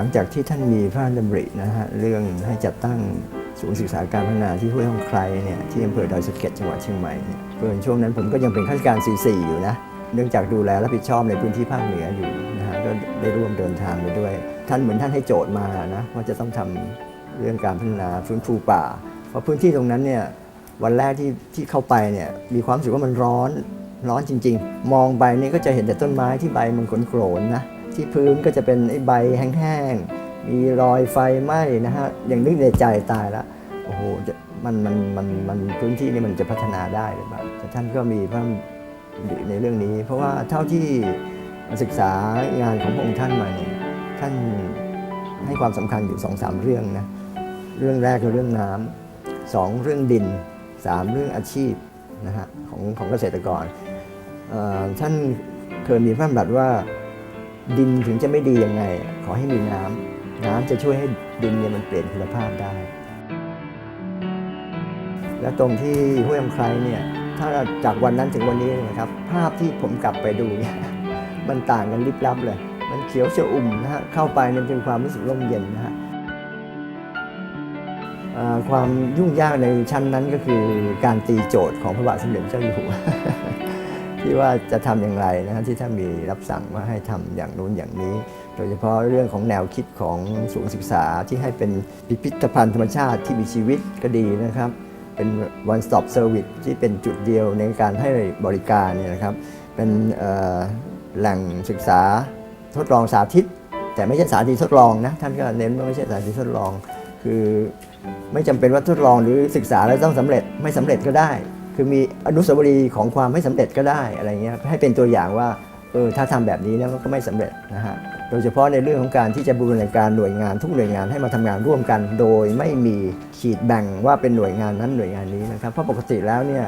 ังจากที่ท่านมีพระราชดำรินะฮะเรื่องให้จัดตั้งศูนย์ศึกษาการพัฒนาที่ห้วยห้องไครเนี่ยที่อำเภอดอยสะเก็ดจังหวัดเชียงใหม่เนี่ยเพื่อนช่วงนั้นผมก็ยังเป็นข้าราชการ 44 อยู่นะเนื่องจากดูแลรับผิดชอบในพื้นที่ภาคเหนืออยู่นะฮะก็ได้ร่วมเดินทางไปด้วย ท่านเหมือนท่านให้โจทย์มานะว่าจะต้องทำเรื่องการพัฒนาฟื้นฟูป่า เพราะพื้นที่ตรงนั้นเนี่ยวันแรกที่ที่เข้าไปเนี่ยมีความรู้สึกว่ามันร้อนร้อนจริง ๆ มองไปนี่ก็จะเห็นแต่ต้นไม้ที่ใบมันโกรนนะ ที่พื้นก็จะเป็นไอ้ใบแห้งๆ มีรอยไฟไหม้นะฮะ อย่างนึกในใจตายละโอ้โหจะมันมันมันมันพื้นที่นี่มันจะพัฒนาได้หรือเปล่าแต่ท่านก็มีพระในเรื่องนี้ เพราะว่าเท่าที่ศึกษางานของพระองค์ท่านมาเนี่ยท่านให้ความสำคัญอยู่สองสามเรื่องนะเรื่องแรกคือเรื่องน้ำสองเรื่องดินสามเรื่องอาชีพนะฮะของของเกษตรกรท่านเคยมีพระดำรัสว่า ดินถึงจะไม่ดียังไง ขอให้มีน้ำน้ำจะช่วยให้ดินเนี่ยมันเปลี่ยนคุณภาพได้ และตรงที่ห้วยอำไครเนี่ยถ้าจากวันนั้นถึงวันนี้นะครับ ภาพที่ผมกลับไปดูเนี่ยมันต่างกันลิบลับเลย มันเขียวชอุ่มนะฮะเข้าไปเนี่ยเป็นความรู้สึกร่มเย็นนะฮะความยุ่งยากในชั้นนั้นก็คือการตีโจทย์ของพระบาทสมเด็จพระเจ้าอยู่หัว ที่ว่าจะทำอย่างไรนะฮะที่ท่านมีรับสั่งว่าให้ทำอย่างนู้นอย่างนี้ โดยเฉพาะเรื่องของแนวคิดของศูนย์ศึกษาที่ให้เป็นพิพิธภัณฑ์ธรรมชาติที่มีชีวิตก็ดีนะครับเป็น one stop service ที่เป็นจุดเดียวในการให้บริการเนี่ยนะครับเป็นแหล่งศึกษาทดลองสาธิต แต่ไม่ใช่สาธิตทดลองนะท่านก็เน้นว่าไม่ใช่สาธิตทดลอง คือไม่จำเป็นว่าทดลองหรือศึกษาแล้วต้องสำเร็จไม่สำเร็จก็ได้ คือมีอนุสาวรีย์ของความไม่สำเร็จก็ได้อะไรเงี้ยให้เป็นตัวอย่างว่าเออถ้าทำแบบนี้แล้วก็ไม่สำเร็จนะฮะโดยเฉพาะในเรื่องของการที่จะบูรณาการหน่วยงานทุกหน่วยงานให้มาทำงานร่วมกัน โดยไม่มีขีดแบ่งว่าเป็นหน่วยงานนั้นหน่วยงานนี้นะครับเพราะปกติแล้วเนี่ย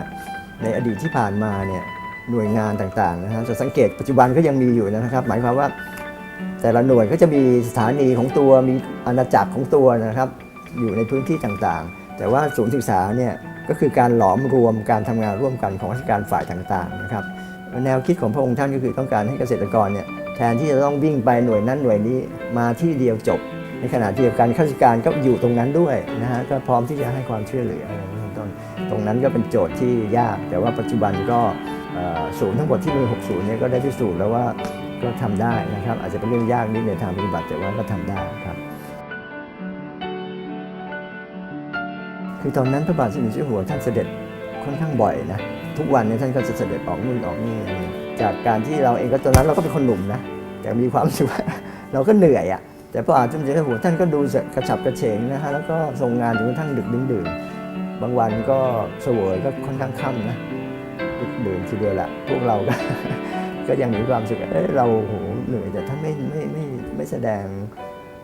ในอดีตที่ผ่านมาเนี่ยหน่วยงานต่างๆนะฮะจะสังเกตปัจจุบันก็ยังมีอยู่นะครับ หมายความว่า แต่ละหน่วยก็จะมีสถานีของตัวมีอาณาจักรของตัวนะครับ อยู่ในพื้นที่ต่างๆ แต่ว่าศูนย์ศึกษาเนี่ย ก็คือการหลอมรวมการทำงานร่วมกันของราชการฝ่ายต่างๆนะครับแนวคิดของพระองค์ท่านก็คือต้องการให้เกษตรกรเนี่ยแทนที่จะต้องวิ่งไปหน่วยนั้นหน่วยนี้มาที่เดียวจบ ในขณะที่เดียวกันข้าราชการก็อยู่ตรงนั้นด้วยนะฮะก็พร้อมที่จะให้ความช่วยเหลืออะไรต้นต้นตรงนั้นก็เป็นโจทย์ที่ยาก แต่ว่าปัจจุบันก็ศูนย์ทั้งหมดที่มี 60 เนี่ยก็ได้พิสูจน์แล้วว่าก็ทำได้นะครับอาจจะเป็นเรื่องยากนิดในทางปฏิบัติแต่ว่าก็ทำได้ครับ คือตอนนั้นพระบาทสมเด็จเจ้าหัวท่านเสด็จค่อนข้างบ่อยนะ ทุกวันเนี่ยท่านก็จะเสด็จออกนู่นออกนี่อะไรจากการที่เราเองก็ตอนนั้นเราก็เป็นคนหนุ่มนะแต่มีความสึกว่าเราก็เหนื่อยอะ่ะแต่พระบาทสมเด็จเจ้าหัวท่านก็ดูกระฉับกระเฉงนะฮะแล้วก็ทรงงานจนกระทั่งดึกดื่นบางวันก็เสวยก็ค่อนข้างค่ำนะดึกดื่นทีเดียวแหละพวกเราก็ก็ยังมีความสึกว่าเอ้เราโหเหนื่อยแต่ท่านไม่ไม่ไม่ไม่แสดง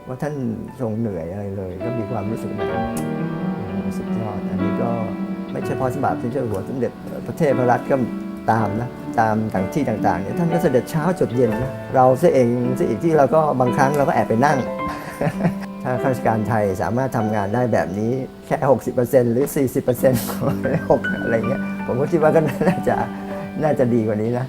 ว่าท่านทรงเหนื่อยอะไรเลย ก็มีความรู้สึกแบบ สุดยอด อันนี้ก็ไม่ใช่พราะสมบัติที่เจ้าอยู่หัวสมเด็จพระเทพรัตน์ก็ตามนะตามต่างที่ต่างๆเนี่ยท่านก็เสด็จเช้าจดเย็นนะเราเสเองเสอีกที่เราก็บางครั้งเราก็แอบไปนั่ง ถ้าข้าราชการไทยสามารถทำงานได้แบบนี้แค่ 60%หรือ 40%ของหกอะไรเงี้ยผมก็คิดว่าก็น่าจะน่าจะดีกว่านี้นะ